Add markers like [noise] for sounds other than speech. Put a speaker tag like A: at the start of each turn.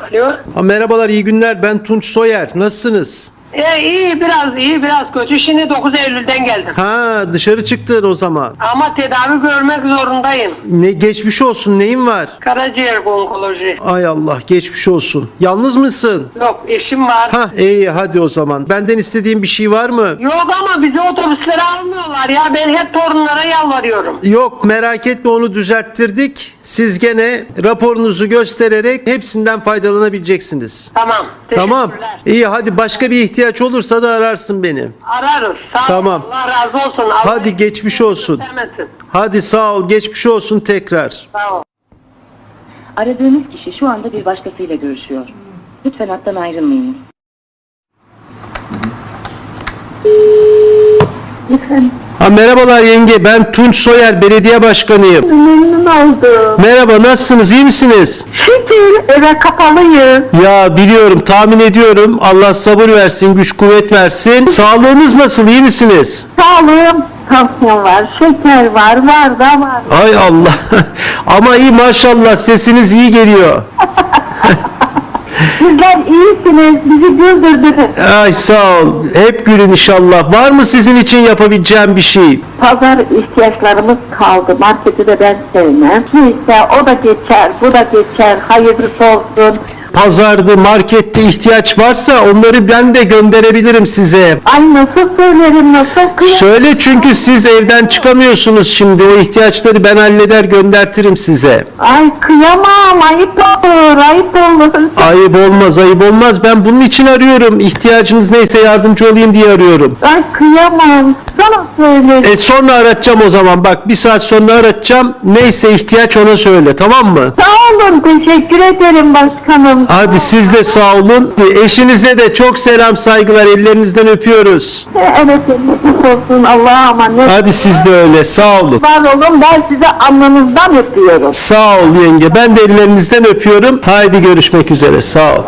A: Alo.
B: Ha, merhabalar, iyi günler. Ben Tunç Soyer. Nasılsınız?
A: E, iyi biraz iyi biraz kötü. Şimdi 9 Eylül'den geldim.
B: Ha, dışarı çıktın o zaman.
A: Ama tedavi görmek zorundayım.
B: Ne geçmiş olsun. Neyin var?
A: Karaciğer onkoloji.
B: Ay Allah, geçmiş olsun. Yalnız mısın?
A: Yok eşim var.
B: Ha, iyi hadi o zaman. Benden istediğin bir şey var mı?
A: Yok ama bizi otobüslere almıyorlar ya. Ben hep torunlara yalvarıyorum.
B: Yok merak etme onu düzelttirdik. Siz gene raporunuzu göstererek hepsinden faydalanabileceksiniz.
A: Tamam.
B: Tamam.
A: teşekkürler.
B: İyi hadi başka bir ihtiyaç olursa da ararsın beni.
A: Ararız. Sağ ol.
B: Tamam.
A: Allah razı olsun. Allah
B: Hadi geçmiş olsun.
A: göstermesin.
B: Hadi sağ ol geçmiş olsun tekrar.
A: Sağ ol.
C: Aradığınız kişi şu anda bir başkasıyla görüşüyor. Lütfen hattan ayrılmayınız. Lütfen.
B: Ha merhabalar yenge ben Tunç Soyer belediye başkanıyım.
D: Memnun oldum.
B: Merhaba nasılsınız iyi misiniz?
D: Şükür eve kapalıyım.
B: Ya biliyorum tahmin ediyorum Allah sabır versin güç kuvvet versin. Sağlığınız nasıl iyi misiniz?
D: Sağlığım, tansiyon var, şeker var, var da var.
B: Ay Allah [laughs] ama iyi maşallah sesiniz iyi geliyor.
D: Sizler iyisiniz, bizi güldürdünüz.
B: Ay sağ ol hep gülün inşallah. Var mı sizin için yapabileceğim bir şey?
D: Pazar ihtiyaçlarımız kaldı. Marketi de ben sevmem. Neyse o da geçer, bu da geçer. Hayırlısı olsun.
B: Pazarda markette ihtiyaç varsa onları ben de gönderebilirim size.
D: Ay nasıl söylerim, nasıl kıyam.
B: Söyle çünkü siz evden çıkamıyorsunuz şimdi. O ihtiyaçları ben halleder göndertirim size.
D: Ay kıyamam, ayıp olur, ayıp olur.
B: Ayıp olmaz, ayıp olmaz. Ben bunun için arıyorum. İhtiyacınız neyse yardımcı olayım diye arıyorum.
D: Ay kıyamam, sana söylerim.
B: E sonra aratacağım o zaman. Bak bir saat sonra aratacağım. Neyse ihtiyaç ona söyle tamam mı?
D: Sağ olun, teşekkür ederim başkanım.
B: Hadi siz de sağ olun. Eşinize de çok selam saygılar. Ellerinizden öpüyoruz.
D: Evet, nefes olsun, Allah'a emanet.
B: Hadi siz de öyle. Sağ olun.
D: Var olun, ben size alnınızdan öpüyorum.
B: Sağ ol yenge. Ben de ellerinizden öpüyorum. Haydi görüşmek üzere. Sağ ol.